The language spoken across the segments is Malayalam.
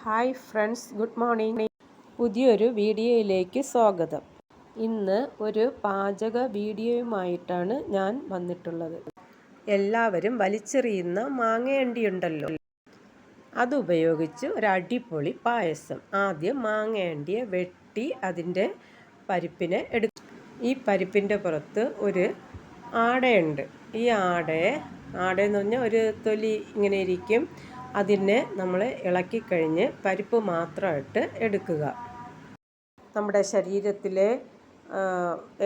Hi friends good morning. പുതിയൊരു വീഡിയോയിലേക്ക് സ്വാഗതം. ഇന്ന് ഒരു പാചക വീഡിയോയുമായിട്ടാണ് ഞാൻ വന്നിട്ടുള്ളത്. എല്ലാവരും വലിച്ചെറിയുന്ന മാങ്ങയണ്ടിയുണ്ടല്ലോ. അതുപയോഗിച്ച് ഒരു അടിപൊളി പായസം. ആദ്യം മാങ്ങയണ്ടിയെ വെട്ടി അതിന്റെ പരിപ്പിനെ എടുക്കും ഈ പരിപ്പിന്റെ പുറത്ത് ഒരു ആടയുണ്ട്. ഈ ആടയെ ആടയെന്ന് പറഞ്ഞാൽ ഒരു തൊലി ഇങ്ങനെ ഇരിക്കും. അതിനെ നമ്മൾ ഇളക്കി ഇളക്കിക്കഴിഞ്ഞ് പരിപ്പ് മാത്രമായിട്ട് എടുക്കുക. നമ്മുടെ ശരീരത്തിലെ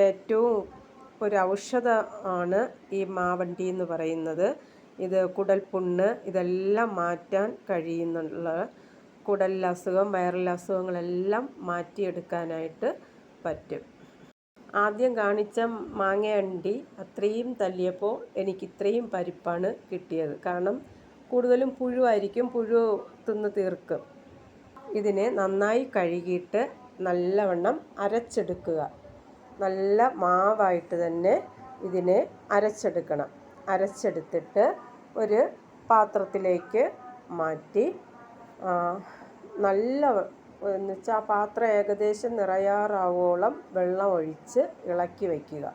ഏറ്റവും ഒരു ഔഷധ ആണ് ഈ മാവണ്ടി എന്ന് പറയുന്നത്. ഇത് കുടൽ പുണ്ണ് ഇതെല്ലാം മാറ്റാൻ കഴിയുന്നുള്ള കുടലിലെ അസുഖം വയറിലെ അസുഖങ്ങളെല്ലാം മാറ്റിയെടുക്കാനായിട്ട് പറ്റും. ആദ്യം കാണിച്ച മാങ്ങയണ്ടി അത്രയും തല്ലിയപ്പോൾ എനിക്ക് ഇത്രയും പരിപ്പാണ് കിട്ടിയത്. കാരണം കൂടുതലും പുഴുവായിരിക്കും. പുഴു തിന്ന് തീർക്കും. ഇതിനെ നന്നായി കഴുകിയിട്ട് നല്ലവണ്ണം അരച്ചെടുക്കുക. നല്ല മാവായിട്ട് തന്നെ ഇതിനെ അരച്ചെടുക്കണം. അരച്ചെടുത്തിട്ട് ഒരു പാത്രത്തിലേക്ക് മാറ്റി നല്ല എന്നുവെച്ചാൽ പാത്രം ഏകദേശം നിറയാറാവോളം വെള്ളം ഒഴിച്ച് ഇളക്കി വയ്ക്കുക.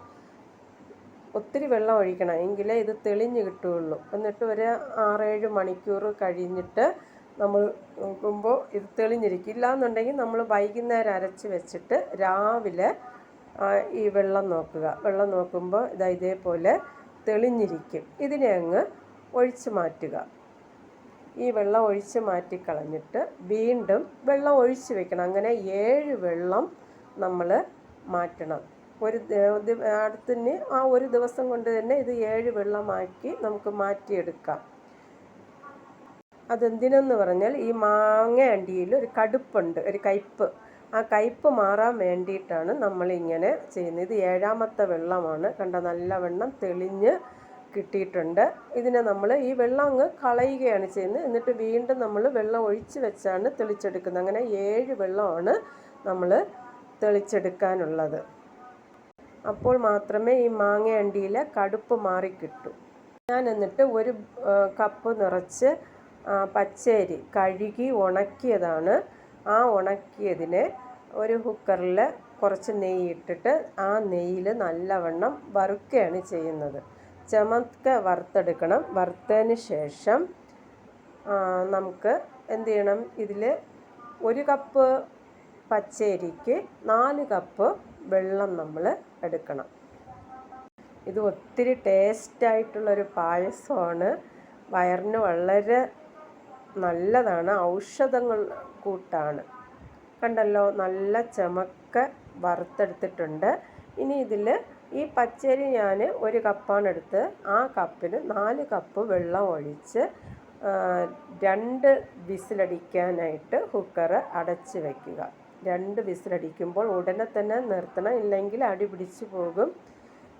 ഒത്തിരി വെള്ളം ഒഴിക്കണം. എങ്കിലേ ഇത് തെളിഞ്ഞ് കിട്ടുകയുള്ളൂ. എന്നിട്ട് ഒരു ആറേഴ് മണിക്കൂർ കഴിഞ്ഞിട്ട് നമ്മൾ നോക്കുമ്പോൾ ഇത് തെളിഞ്ഞിരിക്കും. ഇല്ലാന്നുണ്ടെങ്കിൽ നമ്മൾ വൈകുന്നേരം അരച്ച് വെച്ചിട്ട് രാവിലെ ഈ വെള്ളം നോക്കുക. വെള്ളം നോക്കുമ്പോൾ ഇതാ ഇതേപോലെ തെളിഞ്ഞിരിക്കും. ഇതിനെ അങ്ങ് ഒഴിച്ച് മാറ്റുക. ഈ വെള്ളം ഒഴിച്ച് മാറ്റിക്കളഞ്ഞിട്ട് വീണ്ടും വെള്ളം ഒഴിച്ച് വെക്കണം. അങ്ങനെ ഏഴ് വെള്ളം നമ്മൾ മാറ്റണം. ഒരു അടുത്തിന് ആ ഒരു ദിവസം കൊണ്ട് തന്നെ ഇത് ഏഴ് വെള്ളമാക്കി നമുക്ക് മാറ്റിയെടുക്കാം. അതെന്തിനെന്ന് പറഞ്ഞാൽ ഈ മാങ്ങ അണ്ടിയിൽ ഒരു കടുപ്പുണ്ട് ഒരു കയ്പ്പ്. ആ കയ്പ്പ് മാറാൻ വേണ്ടിയിട്ടാണ് നമ്മളിങ്ങനെ ചെയ്യുന്നത്. ഇത് ഏഴാമത്തെ വെള്ളമാണ്. കണ്ട? നല്ല വെള്ളം തെളിഞ്ഞ് കിട്ടിയിട്ടുണ്ട്. ഇതിനെ നമ്മൾ ഈ വെള്ളം അങ്ങ് കളയുകയാണ് ചെയ്യുന്നത്. എന്നിട്ട് വീണ്ടും നമ്മൾ വെള്ളം ഒഴിച്ച് വെച്ചാണ് തെളിച്ചെടുക്കുന്നത്. അങ്ങനെ ഏഴ് വെള്ളമാണ് നമ്മൾ തെളിച്ചെടുക്കാനുള്ളത്. അപ്പോൾ മാത്രമേ ഈ മാങ്ങ അണ്ടിയിലെ കടുപ്പ് മാറിക്കിട്ടൂ. ഞാൻ എന്നിട്ട് ഒരു കപ്പ് നിറച്ച് പച്ചരി കഴുകി ഉണക്കിയതാണ്. ആ ഉണക്കിയതിനെ ഒരു കുക്കറിൽ കുറച്ച് നെയ്യ് ഇട്ടിട്ട് ആ നെയ്യിൽ നല്ലവണ്ണം വറുക്കുകയാണ് ചെയ്യുന്നത്. ചമക്ക വറുത്തെടുക്കണം. വറുത്തതിന് ശേഷം നമുക്ക് എന്ത് ചെയ്യണം? ഇതിൽ ഒരു കപ്പ് പച്ചരിക്ക് നാല് കപ്പ് വെള്ളം നമ്മൾ എടുക്കണം. ഇത് ഒത്തിരി ടേസ്റ്റായിട്ടുള്ളൊരു പായസമാണ്. വയറിന് വളരെ നല്ലതാണ്. ഔഷധങ്ങൾ കൂട്ടാണ്. കണ്ടല്ലോ നല്ല ചമക്ക വറുത്തെടുത്തിട്ടുണ്ട്. ഇനി ഇതിൽ ഈ പച്ചരി ഞാൻ ഒരു കപ്പാണ് എടുത്ത് ആ കപ്പിന് നാല് കപ്പ് വെള്ളം ഒഴിച്ച് രണ്ട് വിസിലടിക്കാനായിട്ട് കുക്കർ അടച്ച് വയ്ക്കുക രണ്ട് വിസിലടിക്കുമ്പോൾ ഉടനെ തന്നെ നിർത്തണം. ഇല്ലെങ്കിൽ അടി പിടിച്ച് പോകും.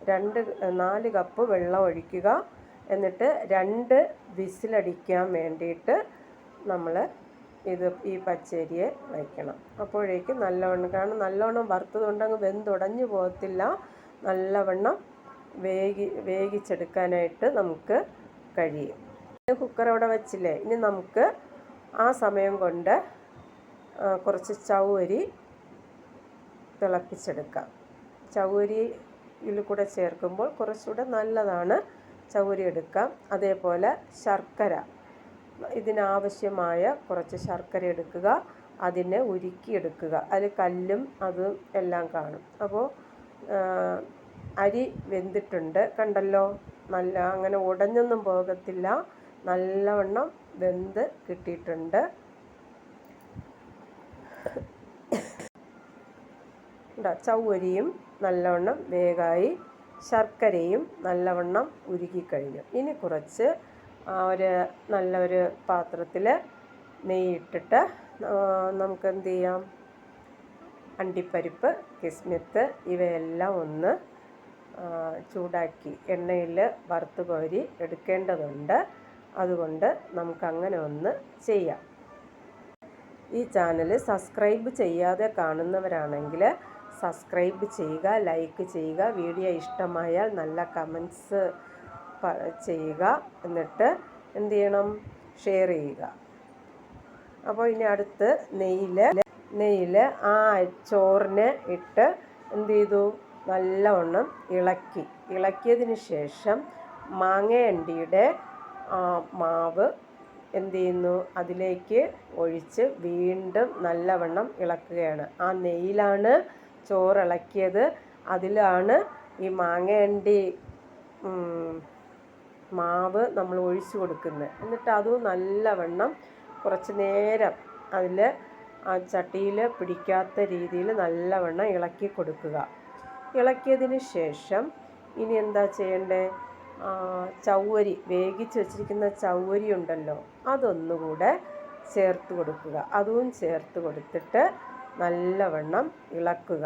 രണ്ട് നാല് കപ്പ് വെള്ളം ഒഴിക്കുക. എന്നിട്ട് രണ്ട് വിസിലടിക്കാൻ വേണ്ടിയിട്ട് നമ്മൾ ഇത് ഈ പച്ചരിയെ വയ്ക്കണം. അപ്പോഴേക്കും നല്ലവണ്ണം കാരണം നല്ലവണ്ണം വറുത്തതുകൊണ്ടങ്ങ് വെന്തുടഞ്ഞു പോകത്തില്ല. നല്ലവണ്ണം വേഗി വേഗിച്ചെടുക്കാനായിട്ട് നമുക്ക് കഴിയും. കുക്കർ അവിടെ വെച്ചില്ലേ? ഇനി നമുക്ക് ആ സമയം കൊണ്ട് കുറച്ച് ചവരി തിളപ്പിച്ചെടുക്കാം. ചവരിയിൽ കൂടെ ചേർക്കുമ്പോൾ കുറച്ചുകൂടെ നല്ലതാണ് ചവരി എടുക്കാം. അതേപോലെ ശർക്കര. ഇതിനാവശ്യമായ കുറച്ച് ശർക്കര എടുക്കുക. അതിനെ ഉരുക്കിയെടുക്കുക. അതിൽ കല്ലും അതും എല്ലാം കാണും. അപ്പോൾ അരി വെന്തിട്ടുണ്ട് കണ്ടല്ലോ? നല്ല അങ്ങനെ ഉടഞ്ഞൊന്നും പോകത്തില്ല. നല്ലവണ്ണം വെന്ത് കിട്ടിയിട്ടുണ്ട്. ചൗവരിയും നല്ലവണ്ണം വേഗമായി ശർക്കരയും നല്ലവണ്ണം ഉരുക്കിക്കഴിഞ്ഞു ഇനി കുറച്ച് ഒരു നല്ലൊരു പാത്രത്തിൽ നെയ്യിട്ടിട്ട് നമുക്ക് എന്ത് ചെയ്യാം? അണ്ടിപ്പരിപ്പ് കിസ്മിത്ത് ഇവയെല്ലാം ഒന്ന് ചൂടാക്കി എണ്ണയിൽ വറുത്ത് കോരി എടുക്കേണ്ടതുണ്ട്. അതുകൊണ്ട് നമുക്കങ്ങനെ ഒന്ന് ചെയ്യാം. ഈ ചാനൽ സബ്സ്ക്രൈബ് ചെയ്യാതെ കാണുന്നവരാണെങ്കിൽ സബ്സ്ക്രൈബ് ചെയ്യുക ലൈക്ക് ചെയ്യുക വീഡിയോ ഇഷ്ടമായാൽ നല്ല കമൻസ് ചെയ്യുക. എന്നിട്ട് എന്ത് ചെയ്യണം? ഷെയർ ചെയ്യുക. അപ്പോൾ ഇനി അടുത്ത് നെയ്യിൽ നെയ്യിൽ ആ ചോറിനെ ഇട്ട് എന്ത് ചെയ്തു? നല്ലവണ്ണം ഇളക്കി. ഇളക്കിയതിന് ശേഷം മാങ്ങയണ്ടിയുടെ മാവ് എന്ത് ചെയ്യുന്നു? അതിലേക്ക് ഒഴിച്ച് വീണ്ടും നല്ലവണ്ണം ഇളക്കുകയാണ്. ആ നെയ്യിലാണ് ചോറ് ഇളക്കിയത് അതിലാണ് ഈ മാങ്ങയണ്ടി മാവ് നമ്മൾ ഒഴിച്ചു കൊടുക്കുന്നത്. എന്നിട്ട് അതും നല്ലവണ്ണം കുറച്ച് നേരം അതിൽ ആ ചട്ടിയിൽ പിടിക്കാത്ത രീതിയിൽ നല്ലവണ്ണം ഇളക്കി കൊടുക്കുക. ഇളക്കിയതിന് ശേഷം ഇനി എന്താ ചെയ്യേണ്ടത് ചവ്വരി വേവിച്ച് വെച്ചിരിക്കുന്ന ചവ്വരി ഉണ്ടല്ലോ അതൊന്നുകൂടെ ചേർത്ത് കൊടുക്കുക. അതും ചേർത്ത് കൊടുത്തിട്ട് നല്ലവണ്ണം ഇളക്കുക.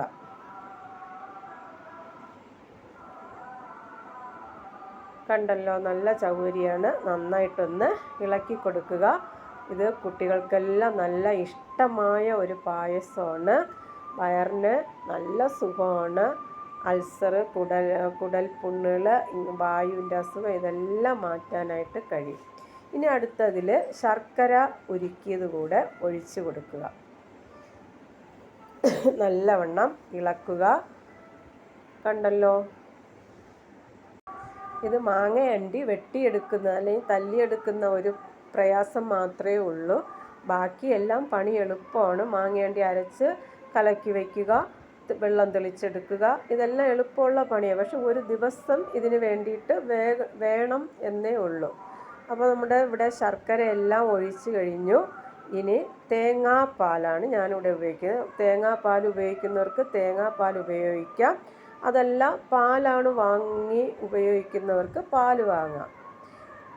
കണ്ടല്ലോ നല്ല ചവ്വരിയാണ് നന്നായിട്ടൊന്ന് ഇളക്കി കൊടുക്കുക. ഇത് കുട്ടികൾക്കെല്ലാം നല്ല ഇഷ്ടമായ ഒരു പായസമാണ്. വയറിന് നല്ല സുഖമാണ്. അൾസർ കുടൽ കുടൽ പുണ്ണുകൾ വായുവിന്റെ അസുഖം ഇതെല്ലാം മാറ്റാനായിട്ട് കഴിയും. ഇനി അടുത്തതിൽ ശർക്കര ഉരുക്കിയത് കൂടെ ഒഴിച്ചു കൊടുക്കുക. നല്ലവണ്ണം ഇളക്കുക. കണ്ടല്ലോ? ഇത് മാങ്ങയണ്ടി വെട്ടിയെടുക്കുന്ന അല്ലെങ്കിൽ തല്ലിയെടുക്കുന്ന ഒരു പ്രയാസം മാത്രമേ ഉള്ളൂ. ബാക്കിയെല്ലാം പണി എളുപ്പമാണ്. മാങ്ങയണ്ടി അരച്ച് കലക്കി വയ്ക്കുക വെള്ളം തെളിച്ചെടുക്കുക. ഇതെല്ലാം എളുപ്പമുള്ള പണിയാണ് പക്ഷെ ഒരു ദിവസം ഇതിന് വേണ്ടിയിട്ട് വേണം എന്നേ ഉള്ളൂ. അപ്പോൾ നമ്മുടെ ഇവിടെ ശർക്കര എല്ലാം ഒഴിച്ചു കഴിഞ്ഞു. ഇനി തേങ്ങാപ്പാലാണ് ഞാനിവിടെ ഉപയോഗിക്കുന്നത്. തേങ്ങാപ്പാൽ ഉപയോഗിക്കുന്നവർക്ക് തേങ്ങാപ്പാൽ ഉപയോഗിക്കാം. അതല്ല പാലാണ് വാങ്ങി ഉപയോഗിക്കുന്നവർക്ക് പാൽ വാങ്ങാം.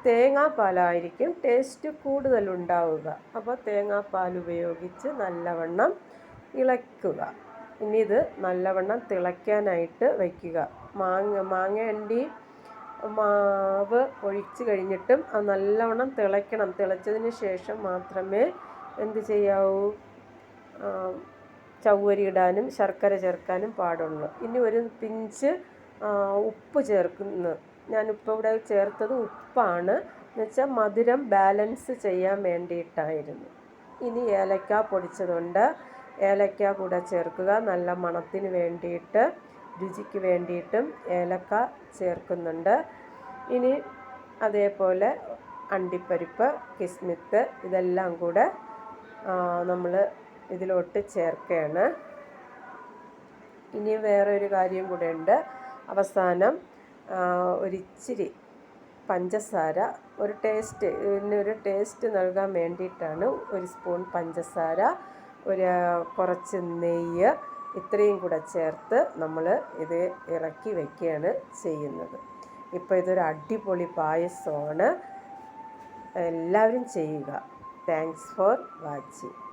തേങ്ങാപ്പാലായിരിക്കും ടേസ്റ്റ് കൂടുതലുണ്ടാവുക അപ്പോൾ തേങ്ങാപ്പാൽ ഉപയോഗിച്ച് നല്ലവണ്ണം ഇളക്കുക. ഇനി ഇത് നല്ലവണ്ണം തിളയ്ക്കാനായിട്ട് വയ്ക്കുക. മാങ്ങ മാങ്ങ അണ്ടി മാവ് ഒഴിച്ച് കഴിഞ്ഞിട്ടും അത് നല്ലവണ്ണം തിളയ്ക്കണം. തിളച്ചതിന് ശേഷം മാത്രമേ എന്ത് ചെയ്യാവൂ? ചവ്വരി ഇടാനും ശർക്കര ചേർക്കാനും പാടുള്ളൂ. ഇനി ഒരു പിഞ്ച് ഉപ്പ് ചേർക്കുന്നു. ഞാനിപ്പോൾ ഇവിടെ ചേർത്തത് ഉപ്പാണ്. എന്നുവെച്ചാൽ മധുരം ബാലൻസ് ചെയ്യാൻ വേണ്ടിയിട്ടായിരുന്നു. ഇനി ഏലക്ക പൊടിച്ചതുണ്ട്. ഏലക്ക കൂടെ ചേർക്കുക. നല്ല മണത്തിന് വേണ്ടിയിട്ട് രുചിക്ക് വേണ്ടിയിട്ടും ഏലക്ക ചേർക്കുന്നുണ്ട്. ഇനി അതേപോലെ അണ്ടിപ്പരിപ്പ് കിസ്മിത്ത് ഇതെല്ലാം കൂടെ നമ്മൾ ഇതിലോട്ട് ചേർക്കുകയാണ്. ഇനി വേറെ ഒരു കാര്യം കൂടെ ഉണ്ട് അവസാനം ഒരിച്ചിരി പഞ്ചസാര ഒരു ടേസ്റ്റ് ഇതിനൊരു ടേസ്റ്റ് നൽകാൻ വേണ്ടിയിട്ടാണ് ഒരു സ്പൂൺ പഞ്ചസാര ഒരു കുറച്ച് നെയ്യ് ഇത്രയും കൂടെ ചേർത്ത് നമ്മൾ ഇത് ഇറക്കി വയ്ക്കുകയാണ് ചെയ്യുന്നത്. ഇപ്പോൾ ഇതൊരു അടിപൊളി പായസമാണ്. എല്ലാവരും ചെയ്യുക. Thanks for watching